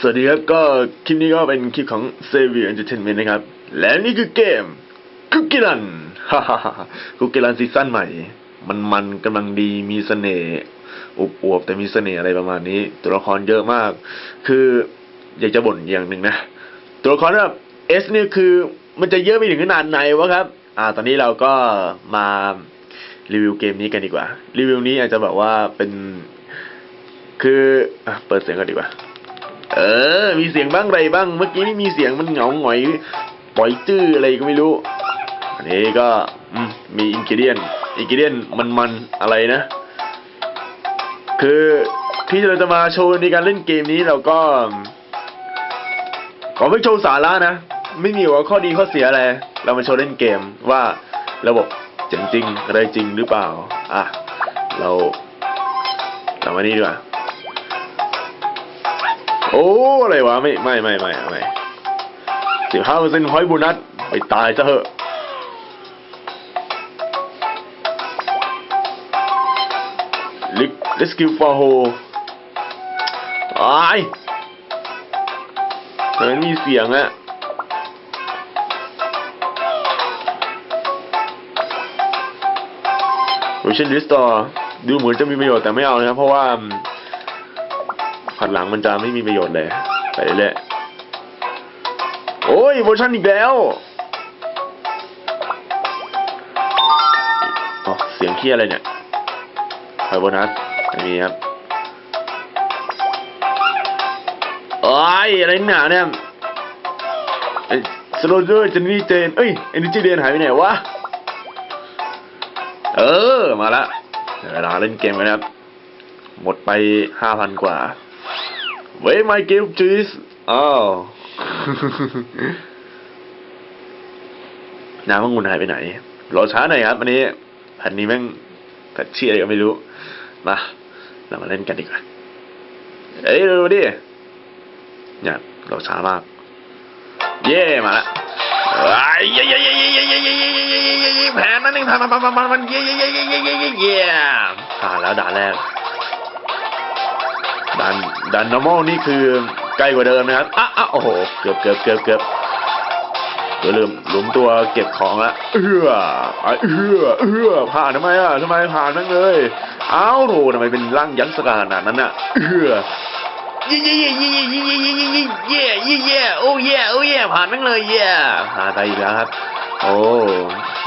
สวัสดีครับ ก็คลิปนี้ก็เป็นคลิปของ s a v i o r Entertainment นะครับ และนี่คือเกมคุกกี้รันฮ่าฮ่าฮ่าคุกกี้รันซีซั่นใหม่ มันมันกำลังดีมีเสน่ห์อุบอวบแต่มีเสน่ห์อะไรประมาณนี้ ตัวละครเยอะมาก คืออยากจะบ่นอย่างหนึ่งนะ ตัวละครแบบเอสเนี่ยคือมันจะเยอะไปถึงขนาดไหนวะครับ อ่า ตอนนี้เราก็มารีวิวเกมนี้กันดีกว่า รีวิวนี้อาจจะแบบว่าเป็น คืออเปิดเสียงก่อนดีกว่า เออ มีเสียงบ้างไรบ้าง เมื่อกี้นี่มีเสียงมันเหงาหงอยปล่อยจื้ออะไรก็ไม่รู้ อันนี้ก็มีอินกิเดียน อินกิเดียนมันมันอะไรนะ คือที่เราจะมาโชว์ในการเล่นเกมนี้เราก็ ขอไม่โชว์สาระนะ ไม่มีว่าข้อดีข้อเสียอะไร เรามาโชว์เล่นเกมว่าระบบเจ๋งจริงอะไรจริงหรือเปล่า อะ เราเรามานี่ดีกว่า โอ้ อะไรวะ ไม่ ไม่ ไม่ ไม่ไม่สิบห้าเปอร์เซ็นต์หอยโบนัส ไปตายซะเหอะ ลิกเลสกิลฟอร์โฮไอ้เหมือนมีเสียงอะโอเชนดิสตอร์ดูเหมือนจะมีประโยชน์แต่ไม่เอานะครับ เพราะว่า ผัดหลังมันจะไม่มีประโยชน์เลย ไปเรื่อยโอ้ยเวอร์ชันอีกแล้วอ๋อเสียงเคี้ยอะไรเนี่ยไฟโบนัสอันนี้ครับโอ้ยอะไรหนาเนี่ยสโลเจอร์จันนี่เจนเอ้ยเอ็นดิจีเดนหายไปไหนวะ เออ มาละเวเราเล่นเกมกันนะครับ หมดไปห้าพันกว่า Where my gift please อ้าวน้ำมังุนหายไปไหน รอช้าหน่อยครับวันนี้แผ่นนี้แม่งแผ่นเชี่ยอะไรก็ไม่รู้ มา เรามาเล่นกันดีกว่า เอ้ยเร็วๆดิเนี่ยเราช้ามาก เย่มาละไอ้ยเย่เย่เย่เย่เย่เย่เย่เย่เย่เย่เย่เย่แผนนั่นเองผ่านผ่านผ่านผ่านผ่านเย่เย่เย่เย่เย่เย่เย่เย่ผ่านแล้วด่านแรก ดันดัน normal นี่คือใกล้กว่าเดิมนะครับอะอะโอ้โห เกือบเกือบเกือบเกือบเดี๋ยวลืมหลุมตัวเก็บของละเอื้อไอ้เอื้อเอื้อผ่านทำไมอะทำไมผ่านนั่งเลยเอ้าโถทำไมเป็นร่างยักษ์สกาขนาดนั้นอะเอื้อเย่เย่เย่เย่เย่เย่เย่เย่เย่เย่เย่เย่โอ้เย่โอ้เย่ผ่านนั่งเลยเย่ผ่านไปอีกแล้วครับ โอ้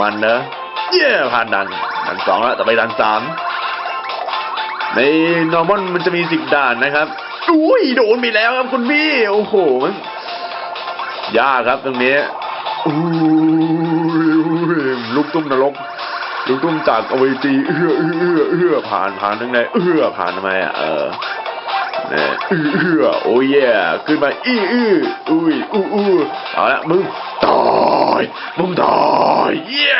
มันเนอะเย่ผ่านดันดันสองแล้วต่อไปดันสาม ในนอร์มอนมันจะมีสิบด่านนะครับอุ้ยโดนไปแล้วครับคุณพี่ โอ้โหมันยากครับตรงนี้อุ้ยลูกตุ้มนรกลูกตุ้มจากอเวจีเอื้อเอื้อเอื้อผ่านผ่านทั้งไหนเอื้อผ่านทำไมอะเออเนี่ยเอื้อเอื้อโอ้ยขึ้นมาอี้อื้ออุ้ยอู้อู้เอาละมึงตายมึงตายเย้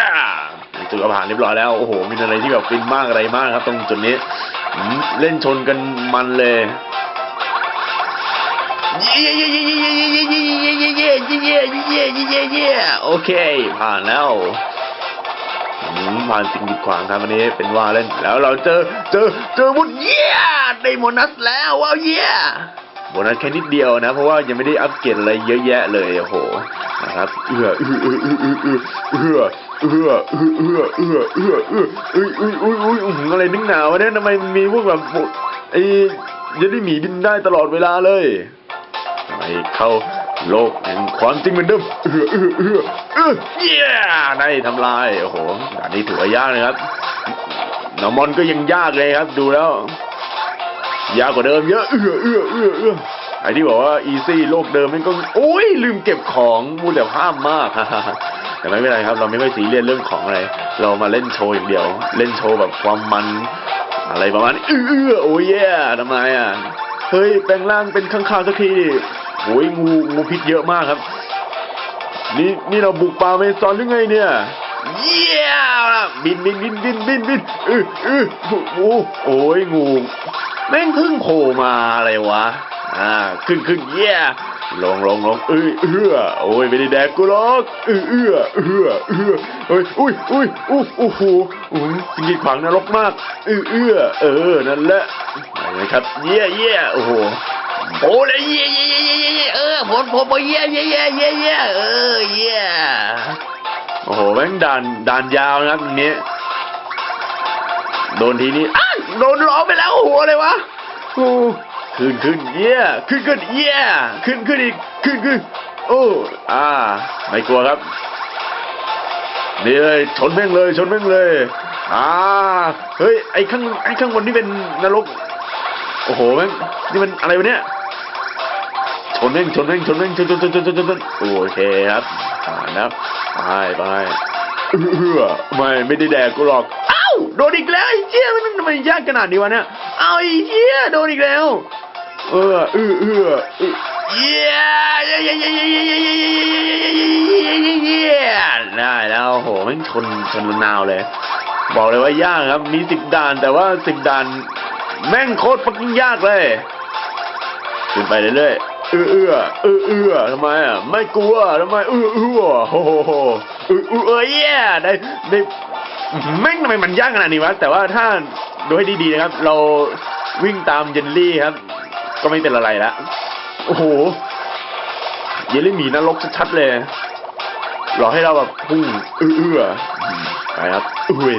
จุดอาหารเรียบร้อยแล้ว โอ้โห มีอะไรที่แบบฟินมากอะไรมากครับ ตรงจุดนี้ เล่นชนกันมันเลยโอเค ผ่านแล้วผ่านสิ่งกีดขวางครับวันนี้เป็นว่าเล่น แล้วเราเจอเจอเจอบุญเย่ได้โบนัสแล้วว้าวเย่โบนัสแค่นิดเดียวนะ เพราะว่ายังไม่ได้อัปเกรดอะไรเยอะแยะเลยโอ้โหนะครับเอืออืออืออือเอือ เอื้อเอื้อเอื้อเอื้อเอื้อเอื้อเอื้ออุ้ยอุ้ยอุ้ยอุ้ยอื้ออะไรนึกหนาวะเนี่ยทำไมมีพวกแบบไอ้ยันได้หมีบินได้ตลอดเวลาเลยไปเข้าโลกแห่งความจริงเหมือนเดิมเอื้อเอื้อเอื้อเอื้อเย้ได้ทำลายโอ้โหอันนี้ถือว่ายากนะครับนอมอนก็ยังยากเลยครับ ดูแล้ว ยากกว่าเดิมเยอะเอื้อเอื้อเอื้อเอื้อไอ้ที่บอกว่าอีซี่โลกเดิมมันก็โอ้ยลืมเก็บของมูลค่ามาก แต่ไม่เป็นไรครับ เราไม่ค่อยซีเรียสเรื่องของอะไร เรามาเล่นโชว์อย่างเดียว เล่นโชว์แบบความมันอะไรประมาณนี้เออเออโอ้ยแย่ทำไมอะเฮ้ยแปลงร่างเป็นข้างคาวสักทีดิโอ้ยงูงูพิษเยอะมากครับ นี่นี่เราบุกป่าเมซอนหรือไงเนี่ยเย้บินบินบินบินบินบินเออเออโอ้โอ้ยงูแม่งเพิ่งโผล่มาอะไรวะอ่าขึ้นขึ้นเย่ ลงลงลงเอ้ยเอื้อโอ้ยไม่ได้แดกกูหรอกเอื้อเอื้อเอื้อเอื้อเอ้ยอุ้ยอุ้ยอู้อู้หูอุ้ยสิ่งกีดขวางนรกมากเอื้อเอื้อเออนั่นแหละอะไรครับเย่เย่โอ้โหโอ้เลยเย่เย่เย่เย่ยเออผมผมผมเย่เย่เย่เย่เย่เออเย่โอ้โหแม่งด่านด่านยาวนะตรงนี้โดนทีนี้อ้าโดนล้อไปแล้วโอ้โหอะไรวะโอ้ ขึ้นขึ้นเย่ขึ้นขึ้นเย่ขึ้นขึ้นอีกขึ้นขึ้นโอ้อ่าไม่กลัวครับนี่เลยชนแม่งเลยชนแม่งเลยอ่าเฮ้ยไอ้ข้างไอ้ข้างบนนี่เป็นนรกโอ้โหแม่งนี่มันอะไรวะเนี่ยชนแม่งชนแม่งชนแม่งชนชนชนชนชนชนโอเคครับผ่านแล้วไปไปเออไม่ไม่ได้แดกกูหรอกอ้าโดนอีกแล้วไอ้เจี๊ยมันทำไมยากขนาดนี้วะเนี่ย เอาไอ้เจี๊ยโดนอีกแล้ว เออเออเออเออเย้เย้เย้เย้เย้เย้เย้เย้เย้เย้เย้เย้เย้เย้ได้แล้วโหแม่งชนชนนาวเลยบอกเลยว่ายากครับมีสิบด่านแต่ว่าสิบด่านแม่งโคตรฟักยิ่งยากเลยขึ้นไปเรื่อยๆเอื้อเอื้อเอื้อเอื้อทำไมอะไม่กลัวทำไมเอื้อเอื้อโอ้โหเอื้อเอื้อเอ้ยแย่ได้ได้แม่งทำไมมันยากขนาดนี้วะแต่ว่าถ้าดูให้ดีๆนะครับเราวิ่งตามเยนลี่ครับ ก็ไม่เป็นอะไรละโอ้โห เยลลี่หมีนรกชัดๆเลย หลอกให้เราแบบพุ่งเอื้อเอื้อไปครับอุ้ย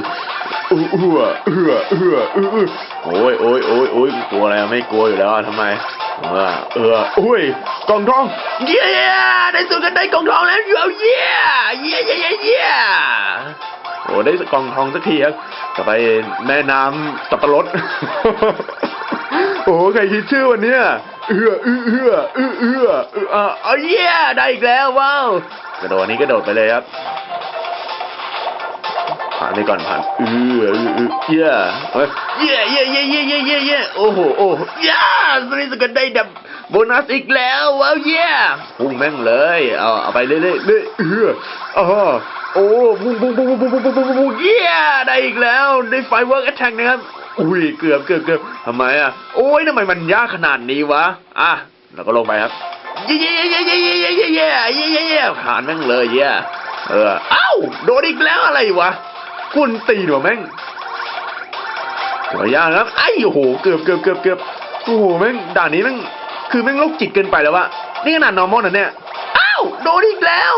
อื้อเอื้อเอื้อเอื้อเอื้อเอื้อโอ้ยโอ้ยโอ้ยโอ้ยกลัวอะไรอะไม่กลัวอยู่แล้วอะทำไมเออเอออุ้ยกล่องทองเย้ได้สุดกันได้กล่องทองแล้วเย้เย้เย้เย้เย้เย้โอ้ได้กล่องทองสักทีครับต่อไปแม่น้ำสับปะรด โอ้ใครคิดชื่อวันเนี้ยเอื้อเอื้อเอื้อเอื้อเอื้อเอื้ออะเอาเย้ได้อีกแล้วว้าวกระโดดอันนี้กระโดดไปเลยครับผ่านไปก่อนผ่านเอือเอือเออเย่เฮ้ยเย่เย่เย่เย่เย่เย่ยโอ้โหโอ้โหย่าสริสกันได้ดับโบนัสอีกแล้วว้าวเย่พุ่งแม่งเลยเอาเอาไปเรื่อยเรื่อยเอืออ๋อโอ้พุ่งพุ่งพุ่งพุ่งพุ่งพุ่งพุ่งพุ่งเย่ได้อีกแล้วได้ไฟเวิร์กแอทแทกนะครับ อุ้ยเกือบเกือบเกือบทำไมอะโอ้ยทำไมมันยากขนาดนี้วะอะเราก็ลงไปครับเย่เย่เย่เย่เย่เย่เย่เย่เย่เย่เย่ผ่านแม่งเลยเย่เออเอ้าโดนอีกแล้วอะไรวะกุนตีนว่ะแม่งหัวยากนะครับไอ้โอ้โหเกือบเกือบเกือบเกือบโอ้โหแม่งด่านนี้แม่งคือแม่งโรคจิตเกินไปแล้ววะนี่ขนาดนอร์มอลนะเนี่ยอ้าวโดนอีกแล้ว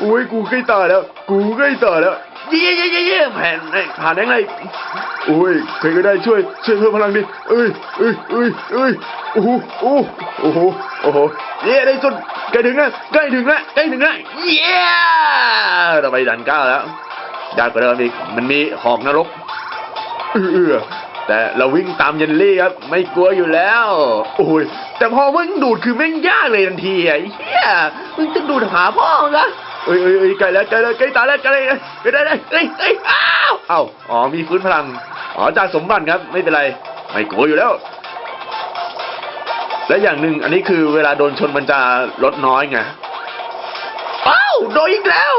โอ้ยกูใกล้ตายแล้ว กูใกล้ตายแล้วเย่เย่เย่เย่แผ่นผ่านได้ไงโอุ้ยใครก็ได้ช่วยช่วยเพิ่มพลังดิเอ้ยเอ้ยเอ้ยเอ้ยโอ้โหโอ้โหโอ้โหเย่ได้สุดใกล้ถึงแล้วใกล้ถึงแล้วใกล้ถึงแล้วเย่ต่อไปด่านเก้าแล้วยากกว่าเดิมอีกมันมีหอกนรกเออแต่เราวิ่งตามเยนลี่ครับไม่กลัวอยู่แล้ว โอ้ยแต่พอมึงดูดคือแม่งยากเลยทันทีไอ้เฮียมึงจะดูดหาพ่อมึงนะ เอ้ยเอ้ยเอ้ยใกล้แล้วใกล้แล้วใกล้ตายแล้วใกล้แล้วใกล้ได้แล้วเอ้ยเอ้ยอ้าวเอ้าอ๋อมีฟื้นพลังอ๋อจากสมบัติครับไม่เป็นไรไม่กลัวอยู่แล้ว และอย่างหนึ่งอันนี้คือเวลาโดนชนมันจะลดน้อยไงอ้าวโดนอีกแล้ว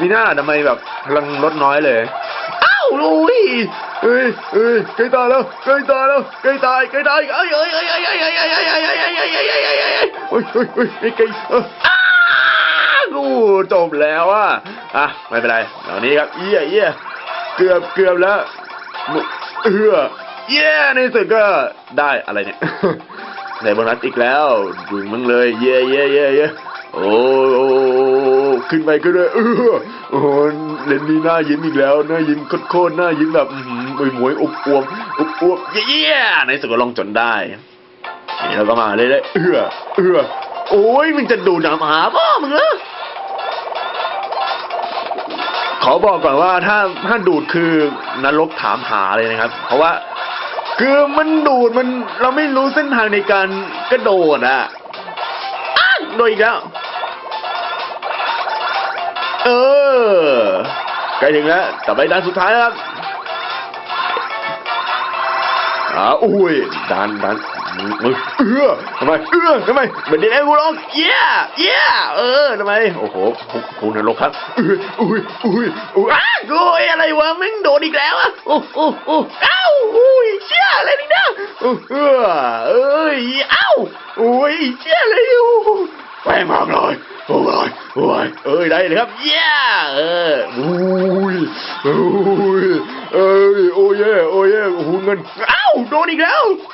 มีหน้าทำไมแบบพลังลดน้อยเลยอ้าวลุยเอ้ยเอ้ยใกล้ตายแล้วใกล้ตายแล้วใกล้ตายใกล้ตายเอ้ยเอ้ยเอ้ยเอ้ยเอ้ยเอ้ยเอ้ยเอ้ยเอ้ยเอ้ยเอ้ยเอ้ยเอ้ยเอ้ยเอ้ยเอ้ยเอ้ยเอ้ยเโอ้ยจบแล้วอะอะไม่เป็นไรเหล่านี้ครับเอี้ยเอี้ยเกือบเกือบแล้วเออเย้ในสุดก็ได้อะไรเนี่ยได้โบนัสอีกแล้วดึงมึงเลย เย่เย่เย่เย่โอ้โอ้ขึ้นไปขึ้นเลยเออโอ้เลนนี่หน้ายิ้มอีกแล้วหน้ายิ้มโคตรหน้ายิ้มแบบอื้อหมวยอบอวมอบอวมเย่เย่ในสุดก็ลองจนได้นี่เราก็มาเรื่อยๆเออเออโอ้ยมึงจะดูดน้ำหาพ่อมึงเหรอ ขอบอกก่อนว่าถ้าถ้าดูดคือนรกถามหาเลยนะครับ เพราะว่าคือมันดูดมันเราไม่รู้เส้นทางในการกระโดดอะโดนอีกแล้ว เออใกล้ถึงแล้วแต่ไปด้านสุดท้ายแล้วครับอ่าอุ้ยดันดัน เอื้อทำไมเอื้อทำไมเหมือนเด็กไอ้กูร้องเย้เย้เออทำไมโอ้โหคุณนรกครับอุ้ยอุ้ยอุ้ยอุ้ยอ้าวกูไอ้อะไรวะมึงโดนอีกแล้วอะโอ้โอ้โอ้เอ้าอุ้ยเชี่ยอะไรนี่นะเออเออเอ้ยเอ้าอุ้ยเชี่ยอะไรอยู่ไปมาเลยโอ้ยโอ้ยเอ้ยได้เลยครับเย้เอออุ้ยอุ้ยเอ้ยโอ้ยโอ้ยโอ้โหเงินเอ้าโดนอีกแล้วอ้า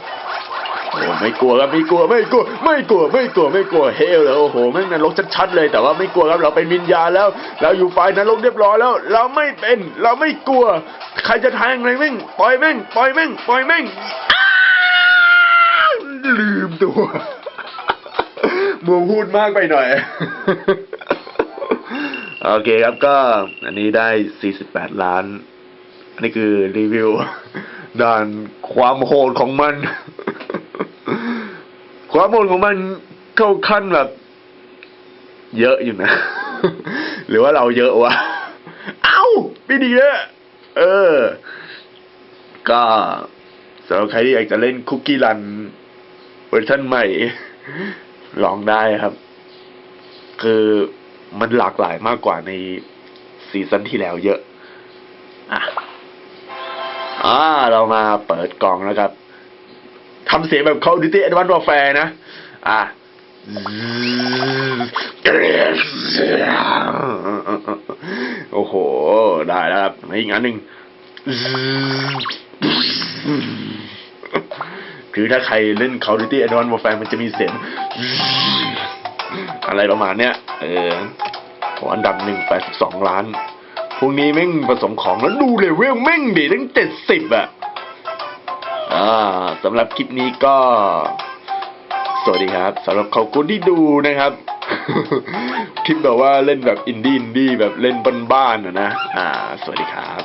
โอ้ไม่กลัวครับไม่กลัวไม่กลัวไม่กลัวไม่กลัวไม่กลัวเฮลเลยโอ้โหแม่งนรกชัดๆเลยแต่ว่าไม่กลัวครับเราเป็นวิญญาณแล้ว เราอยู่ฝ่ายนรกเรียบร้อยแล้ว เราไม่เป็นเราไม่กลัว ใครจะแทงอะไรแม่งปล่อยแม่งปล่อยแม่งปล่อยแม่งอ้าวลืมตัวมัวพูดมากไปหน่อยโอเคครับก็อันนี้ได้ 48 ล้าน อันนี้คือรีวิวด้านความโหดของมัน ความโหดของมันเข้าขั้นแบบ เยอะอยู่นะ หรือว่าเราเยอะวะ เอ้าไม่ดีเลยเออ ก็สำหรับใครที่อยากจะเล่นคุกกี้รันเวอร์ชันใหม่ ลองได้ครับ คือมันหลากหลายมากกว่าในซีซั่นที่แล้วเยอะ อะอ่าเรามาเปิดกล่องแล้วครับ ทำเสียงแบบ Call of Duty Advanced Warfare นะ อะโอ้โห ได้แล้วครับอีกอันหนึ่งคือถ้าใครเล่น Call of Duty Advanced Warfare มันจะมีเสียงอะไรประมาณเนี้ย เออโหอันดับหนึ่งแปดสิบสองล้าน พวกนี้แม่งผสมของแล้วดูเลเวลแม่งดีตั้งเจ็ดสิบอะ อ่าสำหรับคลิปนี้ก็ สวัสดีครับสำหรับขอบคุณที่ดูนะครับ คลิปแบบว่าเล่นแบบอินดี้อินดี้แบบเล่นบ้านๆนะนะ อ่า สวัสดีครับ